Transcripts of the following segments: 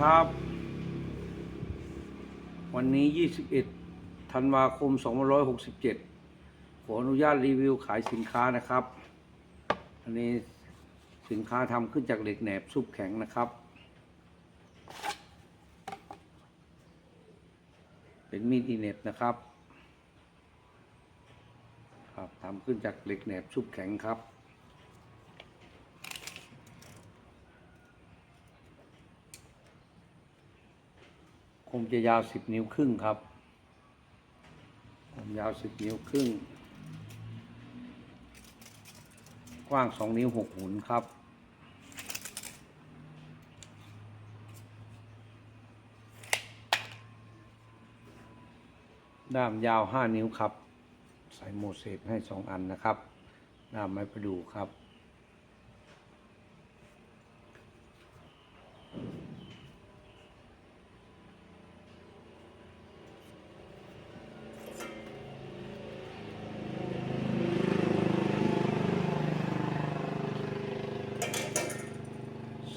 ครับ วันนี้ 21 ธันวาคม 2567 ขออนุญาตรีวิวขายสินค้านะครับ อันนี้สินค้าทำขึ้นจากเหล็กแหนบซุปแข็งนะครับ เป็นมีดอีเน็ตนะครับครับทำขึ้นจากเหล็กแหนบซุปแข็งครับ คมจะยาวสิบนิ้วครึ่งครับคมยาวสิบนิ้วครึ่ง กว้างสองนิ้วหกหุนครับ ด้ามยาวห้านิ้วครับ ใส่โมเสสให้สองอันนะครับ ด้ามไม้ประดูครับ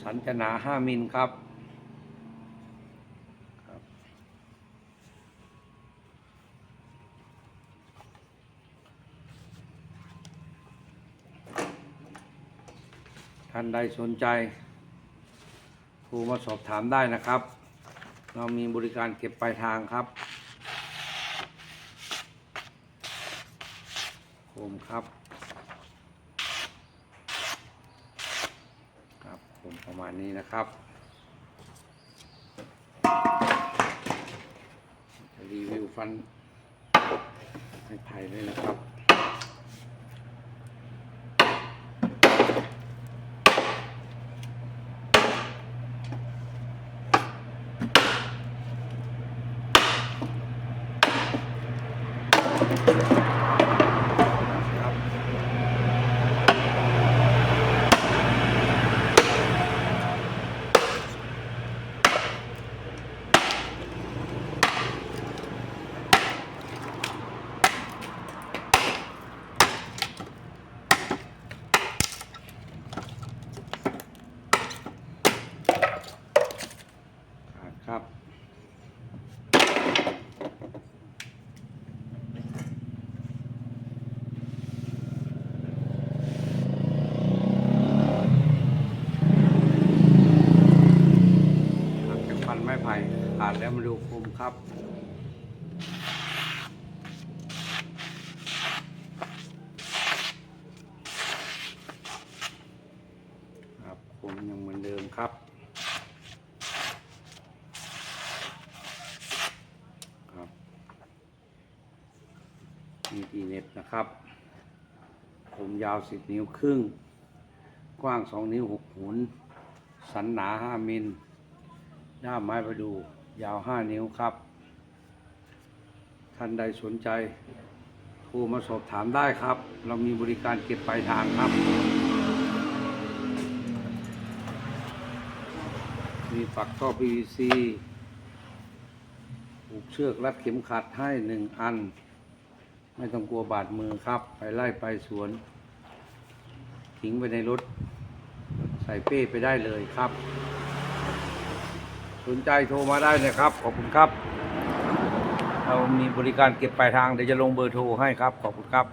สันจนาห้ามิลครับท่านใดสนใจโทรมาสอบถามได้นะครับ เรามีบริการเก็บปลายทางครับผมครับครับผม ประมาณนี้นะครับรีวิวฟันให้ไผ่เลยนะครับครับ ขาดครับ หลังจากฟันไม้ไผ่ขาดแล้วมาดูคมครับครับคมยังเหมือนเดิมครับครับมีดีเน็ตนะครับผมยาวสิบนิ้วครึ่ง กว้างสองนิ้วหกหุน สันหนาห้ามิลด้ามไม้ประดู ยาวห้านิ้วครับ ท่านใดสนใจโทรมาสอบถามได้ครับ เรามีบริการเก็บปลายทางครับ มีฝักท่อ PVC ผูกเชือกรัดเข็มขัดให้หนึ่งอัน ไม่ต้องกลัวบาดมือครับ ไปไล่ไปสวน ทิ้งไปในรถ ใส่เป้ไปได้เลยครับ สนใจโทรมาได้นะครับ ขอบคุณครับ เรามีบริการเก็บปลายทางเดี๋ยวจะลงเบอร์โทรให้ครับ ขอบคุณครับ